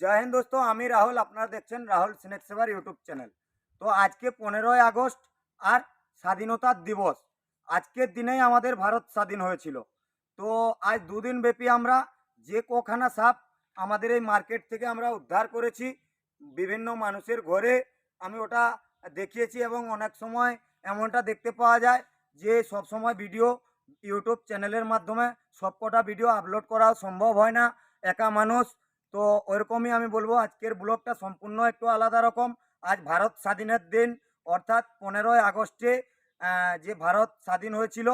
জয় হিন্দ দোস্তো আমি রাহুল আপনারা দেখছেন রাহুল সিনেক সেবার ইউটিউব চ্যানেল তো আজকে পনেরোই আগস্ট আর স্বাধীনতার দিবস আজকের দিনেই আমাদের ভারত স্বাধীন হয়েছিল তো আজ দুদিন ব্যাপী আমরা যে কোখানা সাপ আমাদের এই মার্কেট থেকে আমরা উদ্ধার করেছি বিভিন্ন মানুষের ঘরে আমি ওটা দেখিয়েছি এবং অনেক সময় এমনটা দেখতে পাওয়া যায় যে সব সময় ভিডিও ইউটিউব চ্যানেলের মাধ্যমে সবকটা ভিডিও আপলোড করাও সম্ভব হয় না। একা মানুষ তো ওইরকমই আমি বলব আজকের ব্লগটা সম্পূর্ণ একটু আলাদা রকম। আজ ভারত স্বাধীনের দিন, অর্থাৎ পনেরোই আগস্টে যে ভারত স্বাধীন হয়েছিল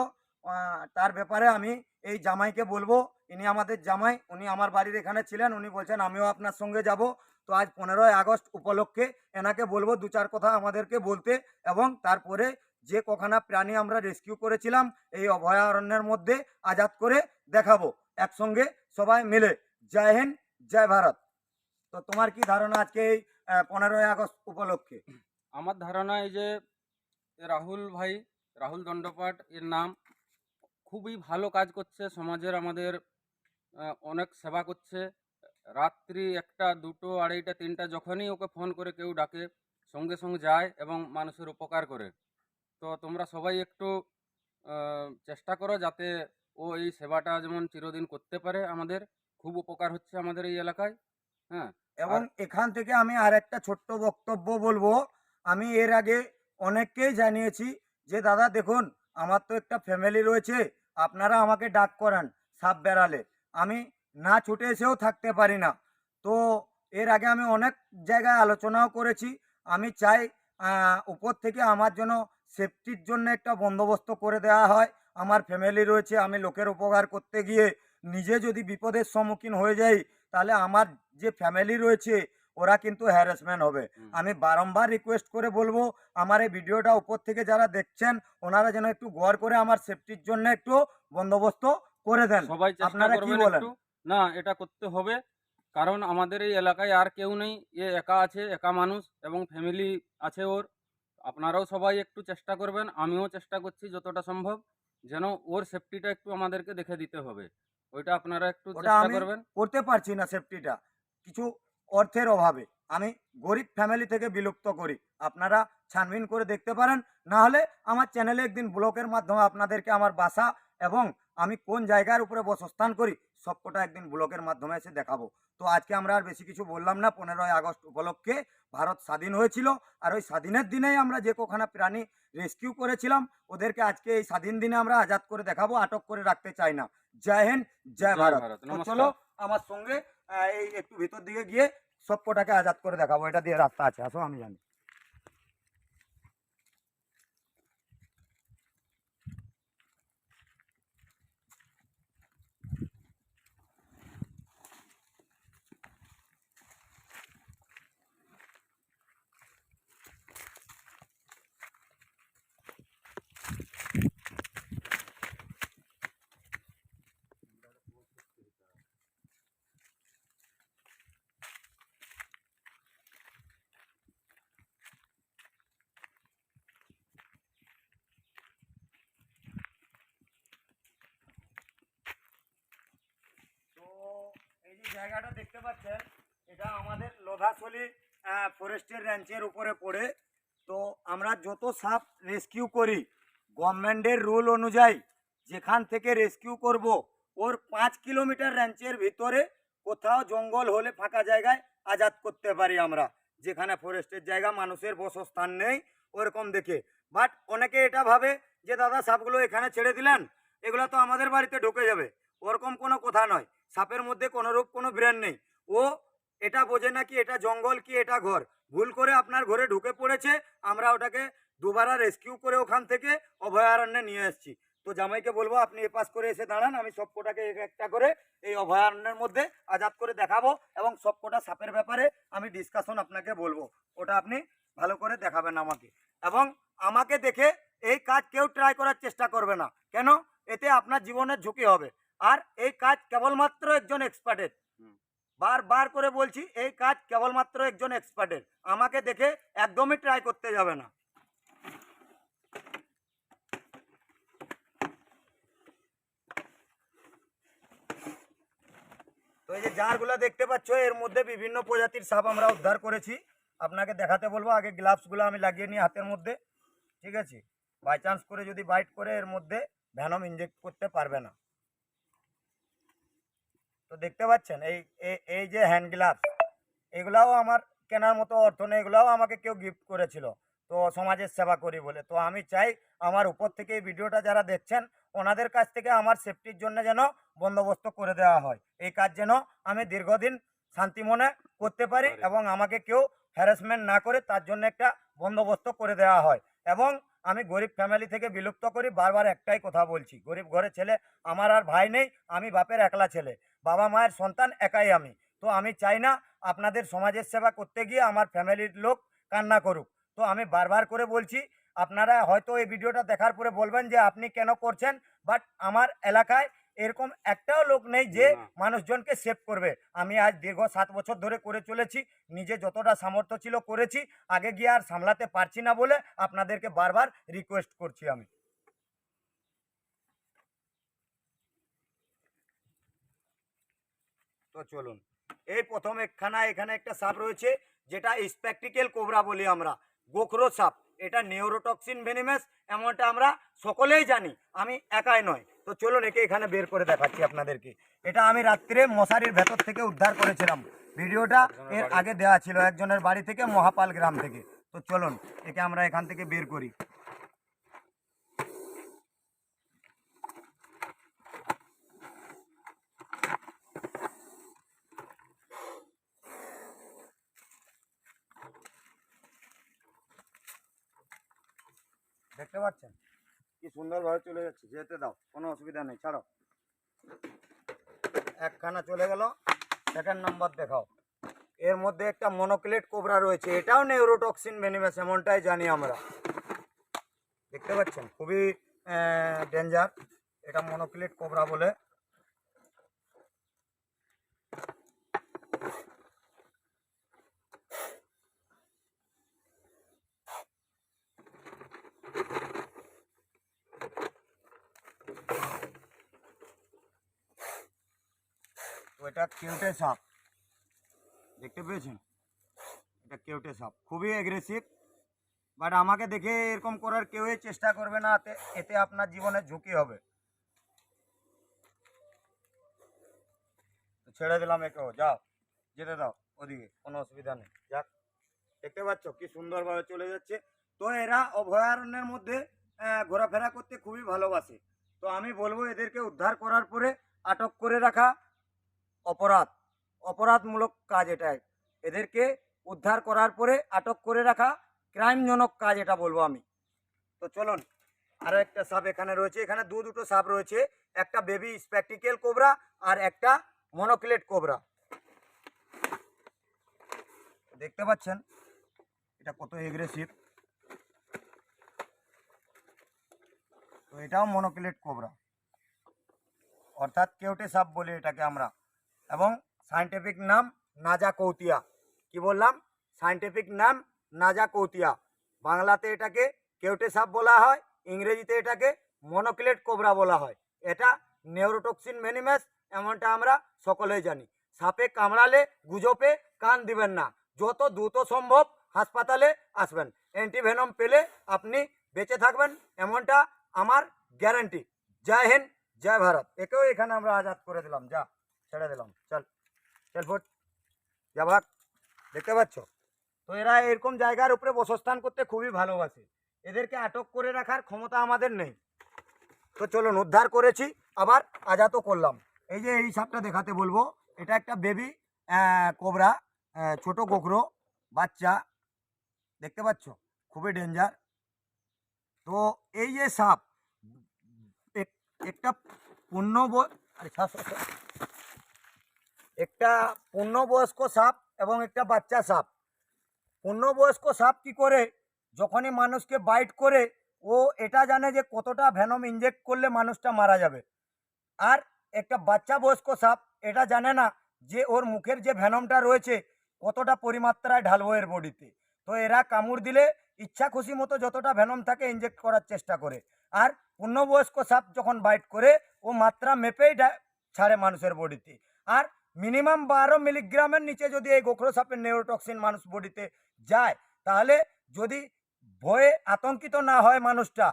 তার ব্যাপারে আমি এই জামাইকে বলব। ইনি আমাদের জামাই, উনি আমার বাড়ির এখানে ছিলেন, উনি বলছেন আমিও আপনার সঙ্গে যাব। তো আজ পনেরোই আগস্ট উপলক্ষে এনাকে বলব দু চার কথা আমাদেরকে বলতে এবং তারপরে যে কখানা প্রাণী আমরা রেস্কিউ করেছিলাম, এই অভয়ারণ্যের মধ্যে আজাদ করে দেখাবো। একসঙ্গে সবাই মিলে। জয় হিন্দ। জয় ভারত। তো তোমার কি ধারণা আজকে এই পনেরোই আগস্ট উপলক্ষে? আমার ধারণা এই যে, রাহুল ভাই, রাহুল দণ্ডপাট এর নাম খুবই ভালো কাজ করছে। সমাজের আমাদের অনেক সেবা করছে। রাত্রি একটা, দুটো, আড়াইটা, তিনটা, যখনই ওকে ফোন করে কেউ ডাকে, সঙ্গে সঙ্গে যায় এবং মানুষের উপকার করে। তো তোমরা সবাই একটু চেষ্টা করো যাতে ও এই সেবাটা যেমন চিরদিন করতে পারে আমাদের। খুব উপকার হচ্ছে আমাদের এই এলাকায় হ্যাঁ? এবং এখান থেকে আমি আর একটা ছোট্ট বক্তব্য বলব। আমি এর আগে অনেককেই জানিয়েছি যে দাদা দেখুন আমার তো একটা ফ্যামিলি রয়েছে আপনারা আমাকে ডাক করান সাপ বেড়ালে। আমি না ছুটে এসেও থাকতে পারি না। তো এর আগে আমি অনেক জায়গায় আলোচনাও করেছি। আমি চাই উপর থেকে আমার জন্য সেফটির জন্য একটা বন্দোবস্ত করে দেওয়া হয়। আমার ফ্যামিলি রয়েছে আমি লোকের উপকার করতে গিয়ে নিজে যদি বিপদের সম্মুখীন হয়ে যাই তাহলে আমার যে ফ্যামিলি রয়েছে ওরা কিন্তু হ্যারাসমেন্ট হবে। আমি বারংবার রিকোয়েস্ট করে বলব আমার এই ভিডিওটা উপর থেকে যারা দেখছেন ওনারা যেন একটু গড় করে আমার সেফটির জন্য একটু বন্দোবস্ত করে দেন। সবাই আপনারা কি বলেন? না এটা করতে হবে। কারণ আমাদের এই এলাকায় আর কেউ নেই এ একা আছে একা মানুষ এবং ফ্যামিলি আছে ওর। আপনারাও সবাই একটু চেষ্টা করবেন আমিও চেষ্টা করছি যতটা সম্ভব যেন ওর সেফটিটা একটু আমাদেরকে দেখে দিতে হবে। ওইটা আপনারা একটু চেষ্টা করবেন। করতে পারছি না সেফটিটা কিছু অর্থের অভাবে। আমি গরিব ফ্যামিলি থেকে বিলুপ্ত করি। আপনারা ছানবিন করে দেখতে পারেন। না হলে আমার চ্যানেলে একদিন ব্লকের মাধ্যমে আপনাদেরকে আমার বাসা এবং আমি কোন জায়গার উপরে বসস্থান করি সবকটা একদিন ব্লকের মাধ্যমে এসে দেখাবো। তো আজকে আমরা আর বেশি কিছু বললাম না। পনেরোই আগস্ট উপলক্ষে ভারত স্বাধীন হয়েছিল। আর ওই স্বাধীনের দিনেই আমরা যে কোখানা প্রাণী রেস্কিউ করেছিলাম ওদেরকে আজকে এই স্বাধীন দিনে আমরা আজাদ করে দেখাবো। আটক করে রাখতে চাই না। জয় হিন্দ জয় ভারত। চলো আমার সঙ্গে আহ, এই একটু ভিতর দিকে গিয়ে সব কটাকে আজাদ করে দেখাবো এটা দিয়ে রাস্তা আছে আসো আমি জানি জায়গাটা দেখতে পাচ্ছেন, এটা আমাদের লোধাশলি ফরেস্টের রেঞ্চের উপরে পড়ে। তো আমরা যত সাপ রেস্কিউ করি গভর্নমেন্টের রুল অনুযায়ী যেখান থেকে রেস্কিউ করব, ওর পাঁচ কিলোমিটার রেঞ্চের ভিতরে কোথাও জঙ্গল হলে ফাঁকা জায়গায় আজাদ করতে পারি আমরা। যেখানে ফরেস্টের জায়গা, মানুষের বসস্থান নেই, ওরকম দেখে। বাট অনেকে এটা ভাবে যে, দাদা, সাপগুলো এখানে ছেড়ে দিলেন, এগুলো তো আমাদের বাড়িতে ঢুকে যাবে। ওরকম কোনো কথা নয়। সাপের মধ্যে কোনোরূপ কোনো ব্রেন নেই। ও এটা বোঝে না কি এটা জঙ্গল কি এটা ঘর। ভুল করে আপনার ঘরে ঢুকে পড়েছে, আমরা ওটাকে দুবারা রেস্কিউ করে ওখান থেকে অভয়ারণ্যে নিয়ে এসেছি। তো জামাইকে বলব আপনি এপাস করে এসে দাঁড়ান, আমি সবকটাকে এক একটা করে এই অভয়ারণ্যের মধ্যে আজাদ করে দেখাবো এবং সবকটা সাপের ব্যাপারে আমি ডিসকাশন আপনাকে বলব। ওটা আপনি ভালো করে দেখাবেন আমাকে। এবং আমাকে দেখে এই কাজ কেউ ট্রাই করার চেষ্টা করবে না। কেন? এতে আপনার জীবনের ঝুঁকি হবে। আর এই কাজ কেবলমাত্র একজন এক্সপার্টের হুম। বারবার করে বলছি এই কাজ কেবলমাত্র একজন এক্সপার্টের আমাকে দেখে একদমই ট্রাই করতে যাবে না। তো তো এই যে জারগুলো দেখতে পাচ্ছ এর মধ্যে বিভিন্ন প্রজাতির সাপ আমরা উদ্ধার করেছি। আপনাকে দেখাতে বলব আগে গ্লাভসগুলো আমি লাগিয়ে নিই হাতের মধ্যে ঠিক আছে? বাই চান্স করে যদি বাইট করে এর মধ্যে ভ্যানম ইনজেক্ট করতে পারবে না। তো দেখতে পাচ্ছেন এই এই- যে হ্যান্ড গ্লাভস এগুলাও আমার কেনার মতো অর্থ নেই এগুলাও আমাকে কেউ গিফট করেছিল। তো সমাজের সেবা করি বলে। তো আমি চাই আমার উপর থেকে এই ভিডিওটা যারা দেখছেন ওনাদের কাছ থেকে আমার সেফটির জন্য যেন বন্দোবস্ত করে দেওয়া হয়। এই কাজ যেন আমি দীর্ঘদিন শান্তি মনে করতে পারি পারি। এবং আমাকে কেউ হ্যারাসমেন্ট না করে তার জন্য একটা বন্দোবস্ত করে দেওয়া হয়। এবং আমি গরিব ফ্যামিলি থেকে বিলুপ্ত করি, বারবার একটাই কথা বলছি, গরিব ঘরের ছেলে আমার আর ভাই নেই, আমি বাপের একলা ছেলে, বাবা মায়ের সন্তান একাই আমি, তো আমি চাই না আপনাদের সমাজের সেবা করতে গিয়ে আমার ফ্যামিলির লোক কান্না করুক, তো আমি বারবার করে বলছি, আপনারা হয়তো এই ভিডিওটা দেখার পরে বলবেন যে আপনি কেন করছেন বাট আমার এলাকায় এরকম একটাও লোক নেই যে মানুষজনকে সেভ করবে। আমি আজ দীর্ঘ সাত বছর ধরে করে চলেছি নিজে যতটা সামর্থ্য ছিল করেছি আগে গিয়ে আর সামলাতে পারছি না বলে আপনাদেরকে বারবার রিকোয়েস্ট করছি আমি। তো চলুন এই প্রথম একখানা এখানে একটা সাপ রয়েছে যেটা স্প্যাকটিক্যাল কোবরা বলি আমরা গোখরো সাপ। এটা নিউরোটক্সিন ভেনিমাস এমনটা আমরা সকলেই জানি আমি একাই নয়। তো চলুন, একে এখানে বের করে দেখাচ্ছি আপনাদেরকে। এটা আমি রাত্রে মশারির ভেতর থেকে উদ্ধার করেছিলাম। ভিডিওটা এর আগে দেওয়া ছিল একজনের বাড়ি থেকে মহাপাল গ্রাম থেকে। তো চলুন, একে আমরা এখান থেকে বের করি দেখতে পাচ্ছেন কি সুন্দরভাবে চলে যাচ্ছে, যেতে দাও, কোনো অসুবিধা নেই, ছাড়ো। একখানা চলে গেল সেকেন্ড নাম্বার দেখাও। এর মধ্যে একটা মনোক্লেট কোবরা রয়েছে, এটাও নেউরোটক্সিন ভেনিমাস এমনটাই জানি আমরা। দেখতে পাচ্ছেন? খুবই ডেঞ্জার এটা মনোক্লেট কোবরা বলে। এটা কেউটে সাপ। দেখতে পেয়েছেন? এটা কেউটে সাপ। খুবই অ্যাগ্রেসিভ বাট আমাকে দেখে এরকম করার কেউই চেষ্টা করবে না, এতে আপনার জীবনে ঝুঁকি হবে। ছেড়ে দিলাম একেও যাও, যেতে দাও ওদিকে, কোনো অসুবিধা নেই, যাক। দেখতে পাচ্ছ কি সুন্দরভাবে চলে যাচ্ছে। তো এরা অভয়ারণ্যের মধ্যে ঘোরাফেরা করতে খুবই ভালোবাসে। তো আমি বলব এদেরকে উদ্ধার করার পরে আটক করে রাখা অপরাধ, অপরাধমূলক কাজ এটা এদেরকে উদ্ধার করার পরে আটক করে রাখা ক্রাইমজনক কাজ এটা বলব আমি। তো চলুন আরও একটা সাপ এখানে রয়েছে। এখানে দু দুটো সাপ রয়েছে। একটা বেবি স্প্যাকটিক্যাল কোবরা আর একটা মনোক্লেট কোবরা। দেখতে পাচ্ছেন? এটা কত এগ্রেসিভ তো এটাও মনোক্লেট কোবরা। অর্থাৎ কেউটে সাপ বলি এটাকে আমরা। এবং সায়েন্টিফিক নাম নাজা কৌতিয়া। কি বললাম? সায়েন্টিফিক নাম নাজা কৌতিয়া। বাংলাতে এটাকে কেউটে সাপ বলা হয়, ইংরেজিতে এটাকে মনোক্লেট কোবরা বলা হয়। এটা নিউরোটক্সিন ভেনিমাস এমনটা আমরা সকলেই জানি। সাপে কামড়ালে, গুজবে কান দিবেন না। যত দ্রুত সম্ভব হাসপাতালে আসবেন। অ্যান্টিভেনম পেলে আপনি বেঁচে থাকবেন, এমনটা আমার গ্যারান্টি জয় হিন্দ, জয় ভারত। একেও এখানে আমরা আজাদ করে দিলাম, যা। ছেড়ে দিলাম। চল চল ফুট যা ভাগ, দেখতে পাচ্ছ? তো এরা এরকম জায়গার উপরে বসস্থান করতে খুবই ভালোবাসে। এদেরকে আটক করে রাখার ক্ষমতা আমাদের নেই। তো চলুন, উদ্ধার করেছি, আবার আজাতও করলাম। এই যে এই সাপটা দেখাতে বলব, এটা একটা বেবি কোবরা ছোট গোখরো বাচ্চা। দেখতে পাচ্ছ? খুবই ডেঞ্জার। তো এই যে সাপ একটা পূর্ণ ব- আরে একটা পূর্ণবয়স্ক সাপ এবং একটা বাচ্চা সাপ। পূর্ণবয়স্ক সাপ কি করে? যখনই মানুষকে বাইট করে, ও এটা জানে যে কতটা ভ্যানম ইনজেক্ট করলে মানুষটা মারা যাবে। আর একটা বাচ্চা বয়স্ক সাপ এটা জানে না যে ওর মুখের যে ভ্যানমটা রয়েছে কতটা পরিমাত্রায় ঢালবো এর বডিতে। তো এরা কামড় দিলে ইচ্ছা খুশি মতো যতটা ভ্যানম থাকে ইনজেক্ট করার চেষ্টা করে। আর পূর্ণবয়স্ক সাপ যখন বাইট করে, ও মাত্রা মেপেই ছাড়ে মানুষের বডিতে। আর মিনিমাম বারো মিলিগ্রামের নিচে যদি এই গোখরো সাপের নেউরোটক্সিন মানুষ বডিতে যায় তাহলে যদি ভয়ে আতঙ্কিত না হয় মানুষটা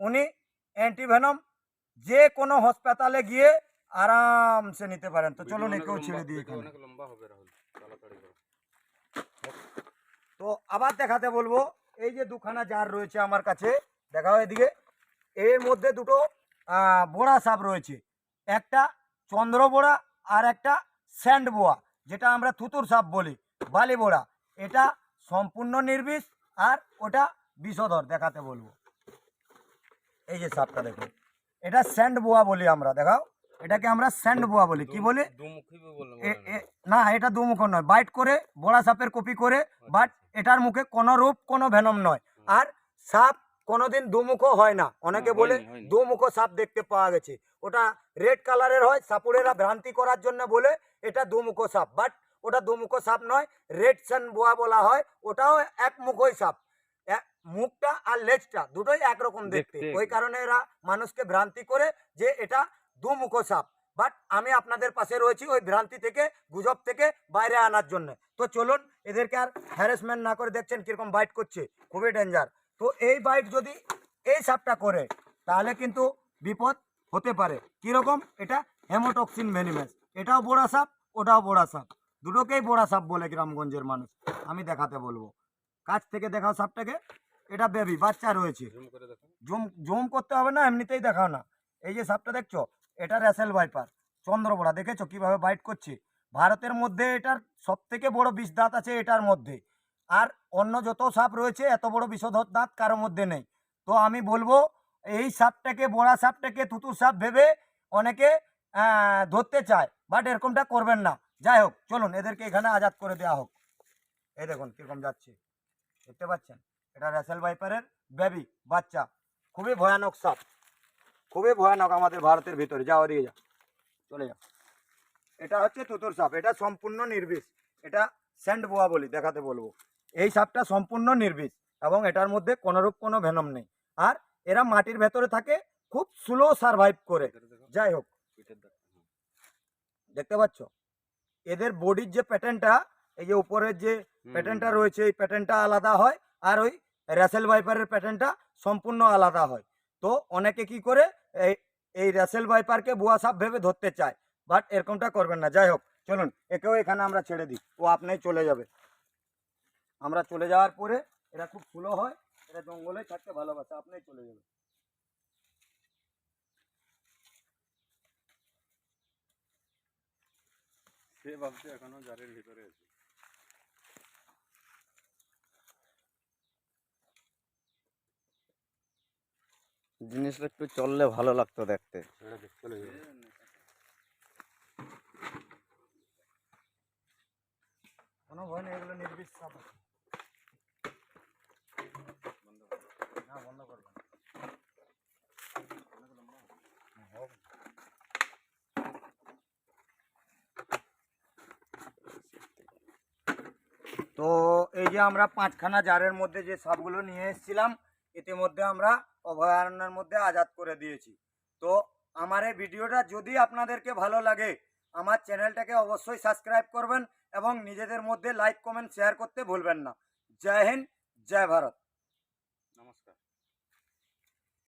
উনি অ্যান্টিভেনম যে কোনো হাসপাতালে গিয়ে আরামসে নিতে পারেন। তো চলুন একেও ছেড়ে দিয়ে তো আবার দেখাতে বলব এই যে দুখানা জার রয়েছে আমার কাছে দেখা দেখাও এদিকে। এর মধ্যে দুটো বোড়া সাপ রয়েছে। একটা চন্দ্র বোড়া আর একটা স্যান্ড বোয়া যেটা আমরা থুতুর সাপ বলি বালি বোড়া এটা সম্পূর্ণ নির্বিষ আর ওটা বিষধর দেখাতে বলব। এই যে সাপটা দেখুন। এটা স্যান্ড বোয়া বলি আমরা দেখাও। এটাকে আমরা স্যান্ড বোয়া বলি। কি বলি? না এটা দুমুখ নয়। বাইট করে বড়া সাপের কপি করে বাট এটার মুখে কোনো রূপ কোনো ভেনম নয়। আর সাপ কোনোদিন দুমুখও হয় না। অনেকে বলে। দুমুখো সাপ দেখতে পাওয়া গেছে। ওটা রেড কালারের হয় সাপুরেরা ভ্রান্তি করার জন্য বলে এটা দুমুখো সাপ। বাট ওটা দুমুখো সাপ নয় রেড সান বোয়া বলা হয় ওটাও এক মুখোই সাপ মুখটা আর লেজটা দুটোই একরকম দেখতে দেখতে। ওই কারণে এরা মানুষকে ভ্রান্তি করে যে এটা দুমুখো সাপ। বাট আমি আপনাদের পাশে রয়েছি ওই ভ্রান্তি থেকে গুজব থেকে বাইরে আনার জন্য। তো চলুন এদেরকে আর হ্যারাসমেন্ট না করে দেখছেন কীরকম বাইট করছে। খুবই ডেঞ্জার তো এই বাইট যদি এই সাপটা করে তাহলে কিন্তু বিপদ হতে পারে। কীরকম? এটা হেমোটক্সিন ভেনিমেস এটাও বোড়া সাপ ওটাও বোড়া সাপ। দুটোকেই বোড়া সাপ বলে গ্রামগঞ্জের মানুষ। আমি দেখাতে বলব। কাছ থেকে দেখাও সাপটাকে। এটা বেবি বাচ্চা রয়েছে। জুম জুম করতে হবে না এমনিতেই দেখাও না। এই যে সাপটা দেখছ এটা র্যাসেল ভাইপার চন্দ্রবড়া দেখেছ কীভাবে বাইট করছে? ভারতের মধ্যে এটার সব থেকে বড় বিষ দাঁত আছে এটার মধ্যে। আর অন্য যত সাপ রয়েছে, এত বড় বিষধর দাঁত কারোর মধ্যে নেই। তো আমি বলব, এই সাপটাকে, বড়া সাপটাকে তুতুর সাপ ভেবে অনেকে ধরতে চায় বাট এরকমটা করবেন না। যাই হোক, চলুন, এদেরকে এখানে আজাদ করে দেওয়া হোক। এই দেখুন, কীরকম যাচ্ছে। দেখতে পাচ্ছেন? এটা র্যাসেল ভাইপারের বেবি, বাচ্চা। খুবই ভয়ানক সাপ। খুবই ভয়ানক আমাদের ভারতের ভিতরে। যাও দিয়ে যা চলে যা এটা হচ্ছে তুতুর সাপ। এটা সম্পূর্ণ নির্বিষ। এটা স্যান্ড বোয়া বলি, দেখাতে বলব। এই সাপটা সম্পূর্ণ নির্বিষ এবং এটার মধ্যে কোনোরূপ কোনো ভেনম নেই। আর এরা মাটির ভেতরে থাকে খুব স্লো সারভাইভ করে। যাই হোক। দেখতে পাচ্ছ? এদের বডির যে প্যাটার্নটা এই যে উপরের যে প্যাটার্নটা রয়েছে এই প্যাটার্নটা আলাদা হয়। আর ওই র্যাসেল ভাইপারের প্যাটার্নটা সম্পূর্ণ আলাদা হয়। তো অনেকে কি করে এই এই র্যাসেল ভাইপারকে বুয়া সাপ ভেবে ধরতে চায় বাট এরকমটা করবেন না। যাই হোক চলুন একেও এখানে আমরা ছেড়ে দিই। ও আপনি চলে যাবে। আমরা চলে যাওয়ার পরে এরা খুব স্লো হয় এরা জঙ্গলে থাকতে ভালোবাসে আপনি চলে যাবে সে ভাবছে এখনও জারের ভিতরে আছে। জিনিসটা একটু চললে ভালো লাগতো দেখতে। যাবে। কোনো ভয় নেই এগুলো নির্বিষ সাপ আছে। না বন্ধ করবেন তো এই যে আমরা পাঁচখানা জারের মধ্যে যে সাপগুলো নিয়ে এসেছিলাম, ইতিমধ্যে আমরা অভয়ারণ্যের মধ্যে আজাদ করে দিয়েছি। তো আমার এই ভিডিওটা যদি আপনাদেরকে ভালো লাগে, আমার চ্যানেলটাকে অবশ্যই সাবস্ক্রাইব করবেন এবং নিজেদের মধ্যে লাইক, কমেন্ট, শেয়ার করতে ভুলবেন না। জয় হিন্দ, জয় ভারত।